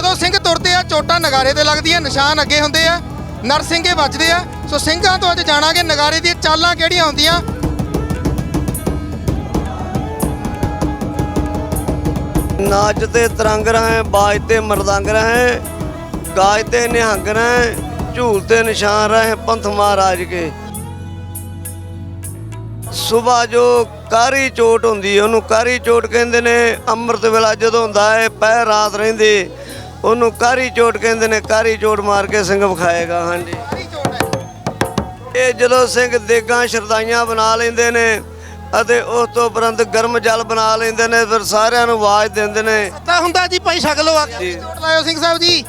ਜਦੋਂ ਸਿੰਘ ਤੁਰਦੇ ਆ, ਚੋਟਾਂ ਨਗਾਰੇ ਤੇ ਲੱਗਦੀਆਂ, ਨਿਸ਼ਾਨ ਅੱਗੇ ਹੁੰਦੇ ਆ ਨਰਸਿੰਘੇ ਵੱਜਦੇ ਆ। ਸੋ ਸਿੰਘਾਂ ਤੋਂ ਅੱਜ ਜਾਣਾਂਗੇ ਨਗਾਰੇ ਦੀਆਂ ਚਾਲਾਂ ਕਿਹੜੀਆਂ ਹੁੰਦੀਆਂ। ਨਾਚ ਤਰੰਗ ਰਹੇ, ਬਾਜ ਮਰਦੰਗ ਰਹੇ, ਗਾਜ ਤੇ ਨਿਹੰਗ ਰਹੇ, ਝੂਲ ਤੇ ਨਿਸ਼ਾਨ ਰਹੇ, ਪੰਥ ਮਹਾਰਾਜ ਕੇ। ਸਵੇਰ ਜੋ ਕਾਰੀ ਚੋਟ ਹੁੰਦੀ ਉਹਨੂੰ ਕਾਰੀ ਚੋਟ ਕਹਿੰਦੇ ਨੇ, ਅੰਮ੍ਰਿਤ ਵੇਲਾ ਜਦੋਂ ਹੁੰਦਾ ਹੈ ਪਹਿ ਰਾਤ ਰਹਿੰਦੇ ਉਹਨੂੰ ਕਾਰੀ ਚੋਟ ਕਹਿੰਦੇ ਨੇ ਕਾਰੀ ਚੋਟ ਮਾਰ ਕੇ ਸਿੰਘ ਵਿਖਾਏਗਾ ਹਾਂਜੀ। ਇਹ ਜਦੋਂ ਸਿੰਘ ਦੇਗਾਂ ਸ਼ਰਦਾਈਆਂ ਬਣਾ ਲੈਂਦੇ ਨੇ ਅਤੇ ਉਸ ਤੋਂ ਉਪਰੰਤ ਗਰਮ ਜਲ ਬਣਾ ਲੈਂਦੇ ਨੇ ਫਿਰ ਸਾਰਿਆਂ ਨੂੰ ਆਵਾਜ਼ ਦਿੰਦੇ ਨੇ। ਤਾਂ ਹੁੰਦਾ ਜੀ ਭਾਈ ਛਕ ਲਓ ਆ ਕੇ। ਚੋਟ ਲਾਇਓ ਸਿੰਘ ਸਾਹਿਬ ਜੀ।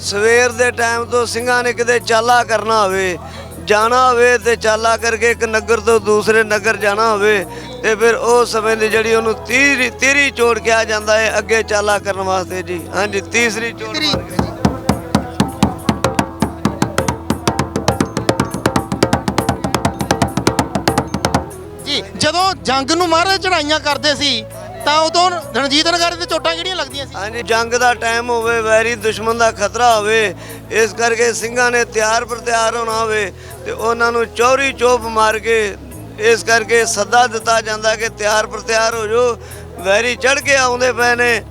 ਸਵੇਰ ਦੇ ਟਾਈਮ ਤੋਂ ਸਿੰਘਾਂ ਨੇ ਕਿਤੇ ਚਾਲਾ ਕਰਨਾ ਹੋਵੇ ਜਾਣਾ ਹੋਵੇ ਤੇ ਚਾਲਾ ਕਰਕੇ ਇੱਕ ਨਗਰ ਤੋਂ ਦੂਸਰੇ ਨਗਰ ਜਾਣਾ ਹੋਵੇ ਤੇ ਫਿਰ ਉਹ ਸਮੇਂ ਦੀ ਜਿਹੜੀ ਉਹਨੂੰ ਤੀਰੀ ਤੀਰੀ ਚੋੜ ਕਿਹਾ ਜਾਂਦਾ ਹੈ, ਅੱਗੇ ਚਾਲਾ ਕਰਨ ਵਾਸਤੇ ਜੀ। ਹਾਂਜੀ, ਤੀਸਰੀ ਚੋੜ ਜੀ, ਜਦੋਂ ਜੰਗ ਨੂੰ ਮਹਾਰਾਜ ਚੜਾਈਆਂ ਕਰਦੇ ਸੀ ਤਾਂ ਉਦੋਂ ਰਣਜੀਤ ਨਗਾਰੇ ਤੇ ਚੋਟਾਂ ਕਿਹੜੀਆਂ ਲੱਗਦੀਆਂ ਸੀ। ਹਾਂਜੀ, ਜੰਗ ਦਾ ਟਾਈਮ ਹੋਵੇ, ਵੈਰੀ ਦੁਸ਼ਮਣ ਦਾ ਖਤਰਾ ਹੋਵੇ, ਇਸ ਕਰਕੇ ਸਿੰਘਾਂ ਨੇ ਤਿਆਰ ਪਰ ਤਿਆਰ ਹੋਣਾ ਹੋਵੇ ਤੇ ਉਹਨਾਂ ਨੂੰ ਚੌਰੀ ਚੋਪ ਮਾਰ ਕੇ ਇਸ ਕਰਕੇ ਸੱਦਾ ਦਿੱਤਾ ਜਾਂਦਾ ਕਿ ਤਿਆਰ ਪਰ ਤਿਆਰ ਹੋ ਜਾਓ। ਵੈਰੀ ਚੜ ਕੇ ਆਉਂਦੇ ਪਏ ਨੇ।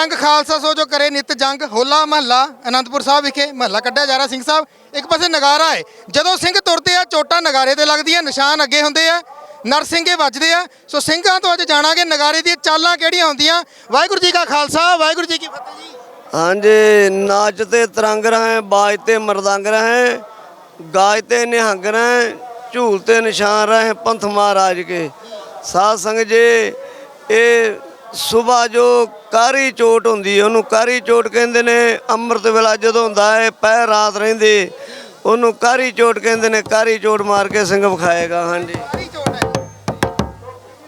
ਜੋ ਖਾਲਸਾ ਸੋ ਜੋ ਕਰੇ ਨਿਤ ਜੰਗ, ਹੋਲਾ ਮਹੱਲਾ, ਅਨੰਦਪੁਰ ਸਾਹਿਬ ਵਿਖੇ ਮਹੱਲਾ ਕੱਢਿਆ ਜਾ ਰਿਹਾ ਸਿੰਘ ਸਾਹਿਬ। ਇੱਕ ਪਾਸੇ ਨਗਾਰਾ ਹੈ। ਜਦੋਂ ਸਿੰਘ ਤੁਰਦੇ ਆ, ਚੋਟਾਂ ਨਗਾਰੇ ਤੇ ਲੱਗਦੀਆਂ, ਨਿਸ਼ਾਨ ਅੱਗੇ ਹੁੰਦੇ ਆ ਨਰਸਿੰਘੇ ਵੱਜਦੇ ਆ। ਸੋ ਸਿੰਘਾਂ ਤੋਂ ਅੱਜ ਜਾਣਾਂਗੇ ਨਗਾਰੇ ਦੀਆਂ ਚਾਲਾਂ ਕਿਹੜੀਆਂ ਹੁੰਦੀਆਂ। ਵਾਹਿਗੁਰੂ ਜੀ ਕਾ ਖਾਲਸਾ, ਵਾਹਿਗੁਰੂ ਜੀ ਕੀ ਫਤਿਹ ਜੀ। ਹਾਂਜੀ, ਨਾਚ ਤੇ ਤਰੰਗ ਰਹੇ, ਬਾਜ ਤੇ ਮਰਦੰਗ ਰਹੇ, ਗਾਜ ਤੇ ਨਿਹੰਗ ਰਹੇ, ਝੂਲ ਤੇ ਨਿਸ਼ਾਨ ਰਹੇ, ਪੰਥ ਮਹਾਰਾਜ ਕੇ। ਸਾਧ ਸੰਗ ਜੀ, ਇਹ ਸਵੇਰ ਜੋ ਕਾਰੀ ਚੋਟ ਹੁੰਦੀ ਉਹਨੂੰ ਕਾਰੀ ਚੋਟ ਕਹਿੰਦੇ ਨੇ ਅੰਮ੍ਰਿਤ ਵੇਲਾ ਜਦੋਂ ਹੁੰਦਾ ਹੈ ਪਹਿ ਰਾਤ ਰਹਿੰਦੇ ਉਹਨੂੰ ਕਾਰੀ ਚੋਟ ਕਹਿੰਦੇ ਨੇ ਕਾਰੀ ਚੋਟ ਮਾਰ ਕੇ ਸਿੰਘ ਵਿਖਾਏਗਾ ਹਾਂਜੀ।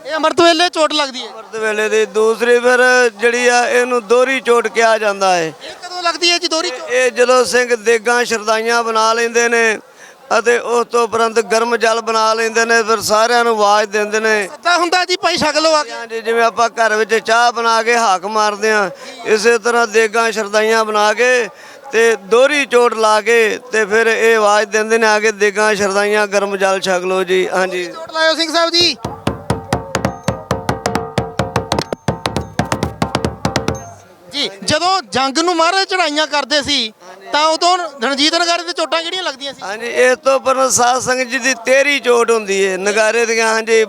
ਇਹ ਅੰਮ੍ਰਿਤ ਵੇਲੇ ਚੋਟ ਲੱਗਦੀ ਹੈ। ਅੰਮ੍ਰਿਤ ਵੇਲੇ ਦੀ ਦੂਸਰੀ ਫਿਰ ਜਿਹੜੀ ਆ ਇਹਨੂੰ ਦੋਹਰੀ ਚੋਟ ਕਿਹਾ ਜਾਂਦਾ ਹੈ। ਇਹ ਕਦੋਂ ਲੱਗਦੀ ਹੈ ਜੀ ਦੋਰੀ ਚੋਟ? ਇਹ ਜਦੋਂ ਸਿੰਘ ਦੇਗਾਂ ਸ਼ਰਦਾਈਆਂ ਬਣਾ ਲੈਂਦੇ ਨੇ ਅਤੇ ਉਸ ਤੋਂ ਉਪਰੰਤ ਗਰਮ ਜਲ ਬਣਾ ਲੈਂਦੇ ਨੇ ਫਿਰ ਸਾਰਿਆਂ ਨੂੰ ਆਵਾਜ਼ ਦਿੰਦੇ ਨੇ। ਤਾਂ ਹੁੰਦਾ ਜੀ ਭਾਈ ਛਕ ਲਓ ਆ ਕੇ। ਹਾਂਜੀ ਜਿਵੇਂ ਆਪਾਂ ਘਰ ਵਿੱਚ ਚਾਹ ਬਣਾ ਕੇ ਹਾਕ ਮਾਰਦੇ ਆ ਇਸੇ ਤਰ੍ਹਾਂ ਦੇਗਾਂ ਸ਼ਰਦਾਈਆਂ ਬਣਾ ਕੇ ਤੇ ਦੋਹਰੀ ਚੋਟ ਲਾ ਕੇ ਤੇ ਫਿਰ ਇਹ ਆਵਾਜ਼ ਦਿੰਦੇ ਨੇ ਆ ਕੇ ਦੇਗਾਂ ਸ਼ਰਦਾਈਆਂ ਗਰਮ ਜਲ ਛਕ ਲਓ ਜੀ। ਹਾਂਜੀ। ਚੋਟ ਲਾਇਓ ਸਿੰਘ ਸਾਹਿਬ ਜੀ। ਜੀ ਜਦੋਂ ਜੰਗ ਨੂੰ ਮਹਾਰਾਜ ਚੜਾਈਆਂ ਕਰਦੇ ਸੀ ਤਾਂ ਉਦੋਂ ਰਣਜੀਤ ਨਗਾਰੇ ਤੇ ਚੋਟਾਂ ਕਿਹੜੀਆਂ ਲੱਗਦੀਆਂ ਸੀ? ਹਾਂਜੀ ਇਸ ਤੋਂ ਪਰ ਸਾਧ ਸੰਗਤ ਜੀ ਦੀ ਤੇਰੀ ਚੋਟ ਹੁੰਦੀ ਹੈ ਨਗਾਰੇ ਦੀਆਂ, ਹਾਂਜੀ,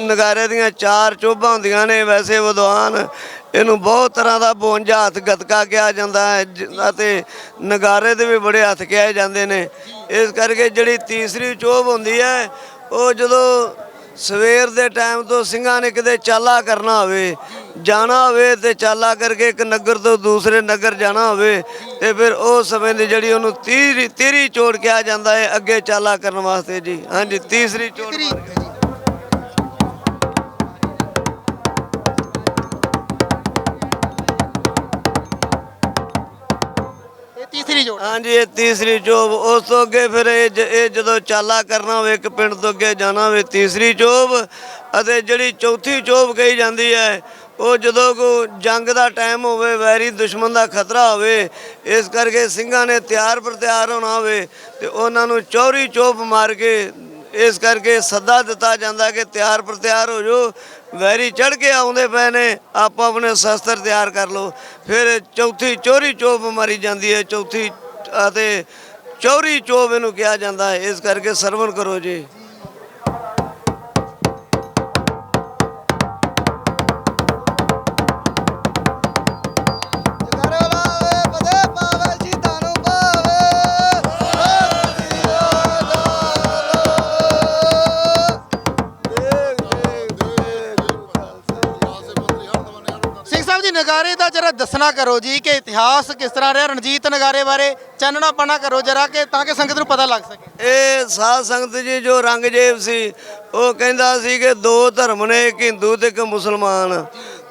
ਨਗਾਰੇ ਦੀਆਂ ਚਾਰ ਚੋਭਾਂ ਹੁੰਦੀਆਂ ਨੇ, ਵੈਸੇ ਵਿਦਵਾਨ। ਇਹਨੂੰ ਬਹੁਤ ਤਰ੍ਹਾਂ ਦਾ 52 ਹੱਥ ਗਤਕਾ ਕਿਹਾ ਜਾਂਦਾ ਹੈ ਅਤੇ ਨਗਾਰੇ ਦੇ ਵੀ ਬੜੇ ਹੱਥ ਕਿਹਾ ਜਾਂਦੇ ਨੇ। ਇਸ ਕਰਕੇ ਜਿਹੜੀ ਤੀਸਰੀ ਚੋਭ ਹੁੰਦੀ ਹੈ, ਉਹ ਜਦੋਂ ਸਵੇਰ ਦੇ ਟਾਈਮ ਤੋਂ ਸਿੰਘਾਂ ਨੇ ਕਿਤੇ ਚਾਲਾ ਕਰਨਾ ਹੋਵੇ ਜਾਣਾ ਹੋਵੇ ਤੇ ਚਾਲਾ ਕਰਕੇ ਇੱਕ ਨਗਰ ਤੋਂ ਦੂਸਰੇ ਨਗਰ ਜਾਣਾ ਹੋਵੇ ਤੇ ਫਿਰ ਉਹ ਸਮੇਂ ਦੀ ਜਿਹੜੀ ਉਹਨੂੰ ਤੀਰੀ ਤੀਰੀ ਚੋੜ ਕਿਹਾ ਜਾਂਦਾ ਹੈ ਅੱਗੇ ਚਾਲਾ ਕਰਨ ਵਾਸਤੇ ਜੀ। ਹਾਂਜੀ ਤੀਸਰੀ ਚੋੜ ਤੀਸਰੀ। ਜੋੜ। ਹਾਂਜੀ ਇਹ ਤੀਸਰੀ ਚੋਬ। ਉਸ ਤੋਂ ਅੱਗੇ ਫਿਰ ਇਹ ਇਹ ਜਦੋਂ ਚਾਲਾ ਕਰਨਾ ਹੋਵੇ ਇੱਕ ਪਿੰਡ ਤੋਂ ਅੱਗੇ ਜਾਣਾ ਹੋਵੇ ਤੀਸਰੀ ਚੋਬ ਅਤੇ ਜਿਹੜੀ ਚੌਥੀ ਚੋਬ ਕਹੀ ਜਾਂਦੀ ਹੈ ਉਹ ਜਦੋਂ ਕੋ ਜੰਗ ਦਾ ਟਾਈਮ ਹੋਵੇ, ਵੈਰੀ ਦੁਸ਼ਮਣ ਦਾ ਖਤਰਾ ਹੋਵੇ, ਇਸ ਕਰਕੇ ਸਿੰਘਾਂ ਨੇ ਤਿਆਰ ਪਰ ਤਿਆਰ ਹੋਣਾ ਹੋਵੇ ਤੇ ਉਹਨਾਂ ਨੂੰ ਚੌਰੀ ਚੋਪ ਮਾਰ ਕੇ ਇਸ ਕਰਕੇ ਸੱਦਾ ਦਿੱਤਾ ਜਾਂਦਾ ਕਿ ਤਿਆਰ ਪਰ ਤਿਆਰ ਹੋ ਜਾਓ। ਵੈਰੀ ਚੜ ਕੇ ਆਉਂਦੇ ਪਏ ਨੇ, ਆਪੋ ਆਪਣੇ ਸ਼ਸਤਰ ਤਿਆਰ ਕਰ ਲਓ। ਫਿਰ ਚੌਥੀ ਚੋਰੀ ਚੋਪ ਮਾਰੀ ਜਾਂਦੀ ਹੈ, ਚੌਥੀ ਅਤੇ ਚੌਰੀ ਚੋਪ ਇਹਨੂੰ ਕਿਹਾ ਜਾਂਦਾ ਹੈ, ਇਸ ਕਰਕੇ ਸਰਵਣ ਕਰੋ ਜੀ। ਨਗਾਰੇ ਦਾ ਜਰਾ ਦੱਸਣਾ ਕਰੋ ਜੀ ਕਿ ਇਤਿਹਾਸ ਕਿਸ ਤਰ੍ਹਾਂ ਰਿਹਾ, ਰਣਜੀਤ ਨਗਾਰੇ ਬਾਰੇ ਚਾਨਣਾ ਪਾਣਾ ਕਰੋ ਜਰਾ ਕਿ ਤਾਂ ਕਿ ਸੰਗਤ ਨੂੰ ਪਤਾ ਲੱਗ ਸਕੇ। ਇਹ ਸਾਧ ਸੰਗਤ ਜੀ ਜੋ ਰੰਗਜੇਬ ਸੀ, ਉਹ ਕਹਿੰਦਾ ਸੀ ਕਿ ਦੋ ਧਰਮ ਨੇ, ਇੱਕ ਹਿੰਦੂ ਤੇ ਇੱਕ ਮੁਸਲਮਾਨ।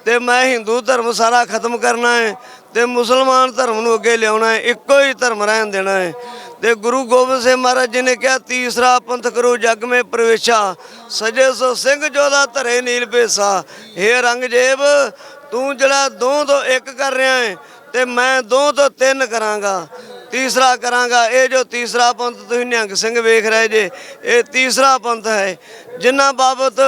ਤੇ ਮੈਂ ਹਿੰਦੂ ਧਰਮ ਸਾਰਾ ਖਤਮ ਕਰਨਾ ਹੈ ਤੇ ਮੁਸਲਮਾਨ ਧਰਮ ਨੂੰ ਅੱਗੇ ਲਿਆਉਣਾ ਹੈ, ਇੱਕੋ ਹੀ ਧਰਮ ਰਹਿਣ ਦੇਣਾ ਹੈ। ਤੇ ਗੁਰੂ ਗੋਬਿੰਦ ਸਿੰਘ ਮਹਾਰਾਜ ਜੀ ਨੇ ਕਿਹਾ, ਤੀਸਰਾ ਪੰਥ ਕਰੋ ਜਗ ਮੇ ਪ੍ਰਵੇਸ਼ਾ, ਸਜੇ ਸੋ ਸਿੰਘ ਜੋਦਾ ਧਰੇ ਨੀਲ ਭੇਸਾ। हे ਰੰਗਜੇਬ ਤੂੰ ਜਿਹੜਾ ਦੋ ਤੋਂ ਇੱਕ ਕਰ ਰਿਹਾ ਹੈ ਤੇ ਮੈਂ ਦੋ ਤੋਂ ਤਿੰਨ ਕਰਾਂਗਾ। ਤੀਸਰਾ ਕਰਾਂਗਾ, ਇਹ ਜੋ ਤੀਸਰਾ ਪੰਥ ਤੁਸੀਂ ਨਿਹੰਗ ਸਿੰਘ ਵੇਖ ਰਹੇ ਜੇ, ਇਹ ਤੀਸਰਾ ਪੰਥ ਹੈ। ਜਿਨ੍ਹਾਂ ਬਾਬਤ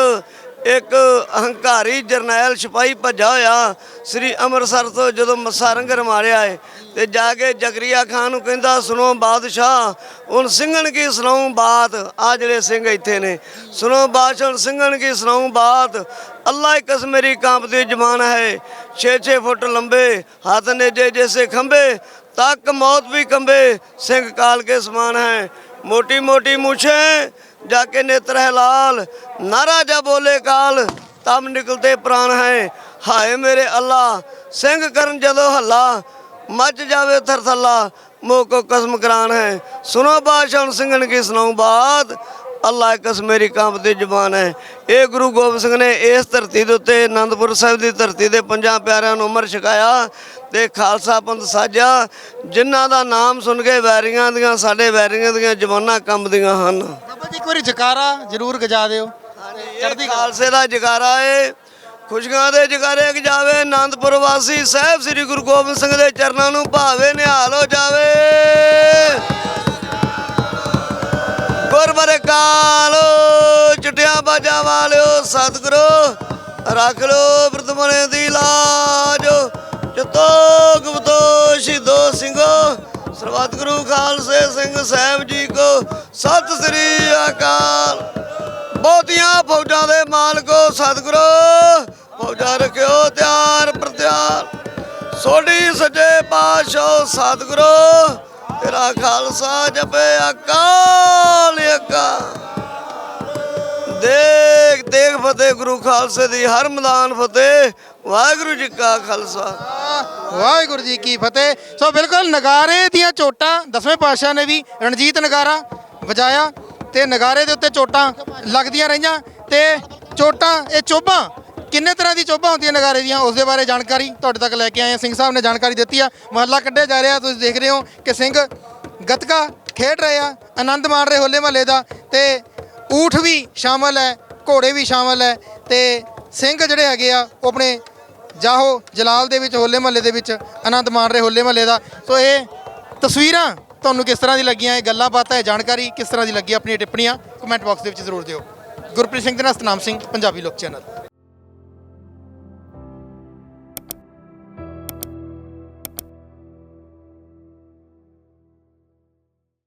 ਇੱਕ ਅਹੰਕਾਰੀ ਜਰਨੈਲ ਸਿਪਾਹੀ ਭੱਜਾ ਹੋਇਆ ਸ੍ਰੀ ਅੰਮ੍ਰਿਤਸਰ ਤੋਂ ਜਦੋਂ ਮੱਸਾ ਰੰਗਰ ਮਾਰਿਆ ਹੈ ਤੇ ਜਾ ਕੇ ਜਗਰੀਆ ਖਾਨ ਨੂੰ ਕਹਿੰਦਾ, ਸੁਣੋ ਬਾਦਸ਼ਾਹ, ਹੁਣ ਸਿੰਘਣ ਕੀ ਸੁਣਾਉ ਬਾਤ? ਆ ਜਿਹੜੇ ਸਿੰਘ ਇੱਥੇ ਨੇ। ਸੁਣੋ ਬਾਦਸ਼ਾਹ, ਹੁਣ ਸਿੰਘਣ ਕੀ ਸੁਣਾਉ ਬਾਤ? ਅੱਲਾ ਹੀ ਕਸ ਮੇਰੀ ਕਾਂਪਦੀ ਜ਼ਬਾਨ ਹੈ। 6-6 ਫੁੱਟ ਲੰਬੇ, ਹੱਥ ਨੇ ਜੇ ਜੈਸੇ ਖੰਬੇ ਤੱਕ ਮੌਤ ਵੀ ਕੰਬੇ, ਸਿੰਘ ਕਾਲ ਕੇ ਸਮਾਨ ਹੈ। ਮੋਟੀ ਮੋਟੀ ਮੁਛੇ ਜਾਕੇ ਨੇਤਰ ਹੈ ਲਾਲ, ਨਾਰਾ ਜਾ ਬੋਲੇ ਕਾਲ ਤਬ ਨਿਕਲਤੇ ਪ੍ਰਾਨ ਹੈ। ਹਾਏ ਮੇਰੇ ਅੱਲਾ, ਸਿੰਘ ਕਰਨ ਜਦੋਂ ਹੱਲਾ ਮੱਚ ਜਾਵੇ ਥਰਥੱਲਾ ਮੋਹ ਕੋ ਕਸਮ ਕਰਾਨ ਹੈ। ਸੁਨੋ ਬਾਦਸ਼ਾਹ ਹੁਣ ਸਿੰਘਨ ਕੀ ਸੁਣਾਉ ਬਾਤ ਅੱਲਾ ਕਸ ਮੇਰੀ ਕਾਂਪਦੀ ਜਬਾਨ ਹੈ। ਇਹ ਗੁਰੂ ਗੋਬਿੰਦ ਸਿੰਘ ਨੇ ਇਸ ਧਰਤੀ ਦੇ ਉੱਤੇ ਆਨੰਦਪੁਰ ਸਾਹਿਬ ਦੀ ਧਰਤੀ ਦੇ ਪੰਜਾਂ ਪਿਆਰਿਆਂ ਨੂੰ ਉਮਰ ਛਕਾਇਆ ਤੇ ਖਾਲਸਾ ਪੰਥ ਸਾਜਿਆ, ਜਿਨ੍ਹਾਂ ਦਾ ਨਾਮ ਸੁਣ ਕੇ ਵੈਰੀਆਂ ਦੀਆਂ, ਸਾਡੇ ਵੈਰੀਆਂ ਦੀਆਂ ਜ਼ਬਾਨਾਂ ਕੰਬਦੀਆਂ ਹਨ। ਵਾਰੀ ਜਕਾਰਾ ਜ਼ਰੂਰ ਗਜਾ ਦਿਓ। ਚੜ੍ਹਦੀ ਖਾਲਸੇ ਦਾ ਜਗਾਰਾ ਏ। ਖੁਸ਼ੀਆਂ ਦੇ ਜਗਾਰੇ ਗਜਾਵੇ। ਆਨੰਦਪੁਰ ਵਾਸੀ ਸਾਹਿਬ ਸ੍ਰੀ ਗੁਰੂ ਗੋਬਿੰਦ ਸਿੰਘ ਦੇ ਚਰਨਾਂ ਨੂੰ ਭਾਵੇ ਨਿਹਾਲ ਹੋ ਜਾਵੇ। ਗੁਰਬਰ ਕਾਲੋ ਚਟਿਆ ਬਾਜਾ ਵਾਲਿਓ ਸਤਿਗੁਰੂ ਰੱਖ ਲੋ ਵਰਤਮਾਨੇ ਦੀ ਲਾਜ। ਚਤੋ ਗੁਪਤੋ ਸ਼ਹੀਦੋ ਸਿੰਘੋ ਸਰਬੱਤ ਗੁਰੂ ਖਾਲਸੇ ਸਿੰਘ ਸਾਹਿਬ ਜੀ ਕੋ ਸਤਿ ਸ੍ਰੀ ਅਕਾਲ। ਬਹੁਤੀਆਂ ਫੌਜਾਂ ਦੇ ਮਾਲਕੋ ਸਤਿਗੁਰੂ, ਫੌਜਾਂ ਰੱਖਿਓ ਤਿਆਰ ਪ੍ਰਤਿਆਰ। ਸੋਢੀ ਸੱਜੇ ਪਾਤਸ਼ਾਹ ਸਤਿਗੁਰੂ, ਤੇਰਾ ਖਾਲਸਾ ਜਪੇ ਅਕਾਲ ਅਕਾਲ। ਦੇਖ ਦੇਖ ਫਤਿਹ ਗੁਰੂ ਖਾਲਸੇ ਦੀ, ਹਰ ਮੈਦਾਨ ਫਤਿਹ, ਵਾਹਿਗੁਰੂ ਜੀ ਕਾ ਖਾਲਸਾ। ਵਾਹਿਗੁਰੂ ਜੀ ਕੀ ਫਤਿਹ। ਸੋ ਬਿਲਕੁਲ ਨਗਾਰੇ ਦੀਆਂ ਚੋਟਾਂ, ਦਸਵੇਂ ਪਾਤਸ਼ਾਹ ਨੇ ਵੀ ਰਣਜੀਤ ਨਗਾਰਾ ਵਜਾਇਆ ਤੇ ਨਗਾਰੇ ਦੇ ਉੱਤੇ ਚੋਟਾਂ ਲੱਗਦੀਆਂ ਰਹੀਆਂ ਤੇ ਚੋਟਾਂ, ਇਹ ਚੋਭਾਂ ਕਿੰਨੇ ਤਰ੍ਹਾਂ ਦੀ ਚੋਬਾਂ ਹੁੰਦੀਆਂ ਨਗਾਰੇ ਦੀਆਂ ਉਸ ਦੇ ਬਾਰੇ ਜਾਣਕਾਰੀ ਤੁਹਾਡੇ ਤੱਕ ਲੈ ਕੇ ਆਏ ਹਾਂ। ਸਿੰਘ ਸਾਹਿਬ ਨੇ ਜਾਣਕਾਰੀ ਦਿੱਤੀ ਆ। ਮਹੱਲਾ ਕੱਢਿਆ ਜਾ ਰਿਹਾ, ਤੁਸੀਂ ਦੇਖ ਰਹੇ ਹੋ ਕਿ ਸਿੰਘ ਗੱਤਕਾ ਖੇਡ ਰਹੇ ਆ ਆਨੰਦ ਮਾਣ ਰਹੇ ਹੋਲੇ ਮਹੱਲੇ ਦਾ ਤੇ ਊਠ ਵੀ ਸ਼ਾਮਲ ਹੈ, ਘੋੜੇ ਵੀ ਸ਼ਾਮਲ ਹੈ ਤੇ ਸਿੰਘ ਜਿਹੜੇ ਹੈਗੇ ਆ, ਉਹ ਆਪਣੇ ਜਾਹੋ ਜਲਾਲ ਦੇ ਵਿੱਚ, ਹੋਲੇ ਮਹੱਲੇ ਦੇ ਵਿੱਚ, ਆਨੰਦ ਮਾਣ ਰਹੇ ਹੋਲੇ ਮਹੱਲੇ ਦਾ। ਸੋ ਇਹ ਤਸਵੀਰਾਂ ਤੁਹਾਨੂੰ ਕਿਸ ਤਰ੍ਹਾਂ ਦੀ ਲੱਗੀਆਂ, ਇਹ ਗੱਲਾਂ ਬਾਤਾਂ, ਇਹ ਜਾਣਕਾਰੀ ਕਿਸ ਤਰ੍ਹਾਂ ਦੀ ਲੱਗੀ, ਆਪਣੀਆਂ ਟਿੱਪਣੀਆਂ ਕਮੈਂਟ ਬਾਕਸ ਦੇ ਵਿੱਚ ਜ਼ਰੂਰ ਦਿਓ। ਗੁਰਪ੍ਰੀਤ ਸਿੰਘ ਦੇ ਨਾਲ ਸਤਨਾਮ ਸਿੰਘ, ਪੰਜਾਬੀ ਲੋਕ ਚੈਨਲ।